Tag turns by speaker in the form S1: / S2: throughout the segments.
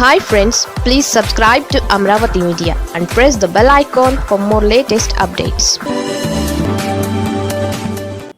S1: Hi friends please subscribe to Amaravati media and press the bell icon for more latest updates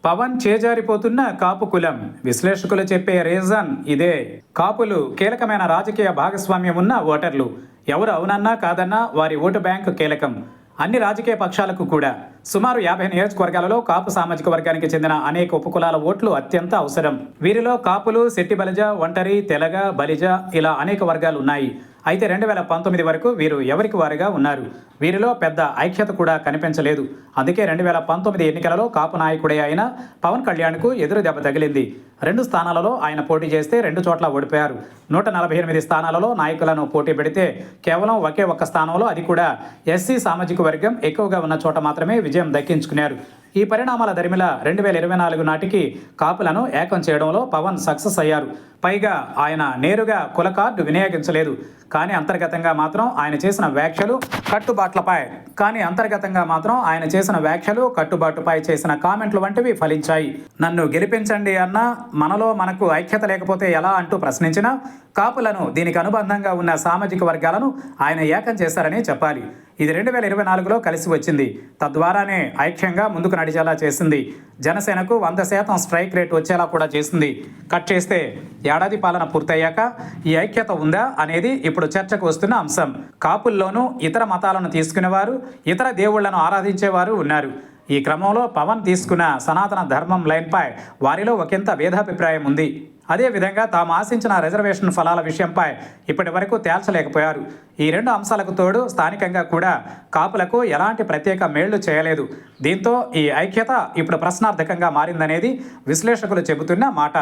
S2: Pawan చేజారిపోతున్న కాపు కులం. విశ్లేషకులు చెప్పే reason ఇదే. కాపులు కీలకమైన రాజకీయ భాగస్వామ్యం ఉన్న ఓటర్లు. ఎవరు అవునన్నా కాదన్నా వారి ఓటు బ్యాంకు కీలకం. అన్ని రాజకీయ పక్షాలకు కూడా. సుమారు యాభై నియోజకవర్గాలలో కాపు సామాజిక వర్గానికి చెందిన అనేక ఉపకులాల ఓట్లు అత్యంత అవసరం. వీరిలో కాపులు శెట్టి బలిజ ఒంటరి తెలగ బలిజ ఇలా అనేక వర్గాలు ఉన్నాయి. అయితే రెండు వేల పంతొమ్మిది వరకు వీరు ఎవరికి వారుగా ఉన్నారు? వీరిలో పెద్ద ఐక్యత కూడా కనిపించలేదు. అందుకే రెండు వేల పంతొమ్మిది ఎన్నికలలో కాపు నాయకుడే అయిన పవన్ కళ్యాణ్కు ఎదురు దెబ్బ తగిలింది. రెండు స్థానాలలో ఆయన పోటీ చేస్తే రెండు చోట్ల ఓడిపోయారు. నూట నలభై ఎనిమిది స్థానాలలో నాయకులను పోటీ పెడితే కేవలం ఒకే ఒక్క స్థానంలో అది కూడా ఎస్సీ సామాజిక వర్గం ఎక్కువగా ఉన్న చోట మాత్రమే విజయం దక్కించుకున్నారు. ఈ పరిణామాల దరిమిల రెండు వేల ఇరవై నాలుగు నాటికి కాపులను ఏకం చేయడంలో పవన్ సక్సెస్ అయ్యారు. పైగా ఆయన నేరుగా కుల కార్డు వినియోగించలేదు. కానీ అంతర్గతంగా మాత్రం ఆయన చేసిన వ్యాఖ్యలు కట్టుబాట్లపై కానీ అంతర్గతంగా మాత్రం ఆయన చేసిన వ్యాఖ్యలు కట్టుబాటుపై చేసిన కామెంట్లు వంటివి ఫలించాయి. నన్ను గెలిపించండి అన్న మనలో మనకు ఐక్యత లేకపోతే ఎలా అంటూ ప్రశ్నించినా కాపులను దీనికి అనుబంధంగా ఉన్న సామాజిక వర్గాలను ఆయన ఏకం చేశారని చెప్పాలి. ఇది రెండు వేల ఇరవై నాలుగులో కలిసి వచ్చింది. తద్వారానే ఐక్యంగా ముందుకు నడిచేలా చేసింది. జనసేనకు వంద శాతం స్ట్రైక్ రేట్ వచ్చేలా కూడా చేసింది. కట్ చేస్తే ఏడాది పాలన పూర్తయ్యాక ఈ ఐక్యత ఉందా అనేది ఇప్పుడు చర్చకు వస్తున్న అంశం. కాపుల్లోనూ ఇతర మతాలను తీసుకునేవారు ఇతర దేవుళ్ళను ఆరాధించేవారు ఉన్నారు. ఈ క్రమంలో పవన్ తీసుకున్న సనాతన ధర్మం లైన్పై వారిలో ఒకంత భేదాభిప్రాయం ఉంది. అదేవిధంగా తాము ఆశించిన రిజర్వేషన్ ఫలాల విషయంపై ఇప్పటి వరకు తేల్చలేకపోయారు. ఈ రెండు అంశాలకు తోడు స్థానికంగా కూడా కాపులకు ఎలాంటి ప్రత్యేక మేళ్ళు చేయలేదు. దీంతో ఈ ఐక్యత ఇప్పుడు ప్రశ్నార్థకంగా మారిందనేది విశ్లేషకులు చెబుతున్న మాట.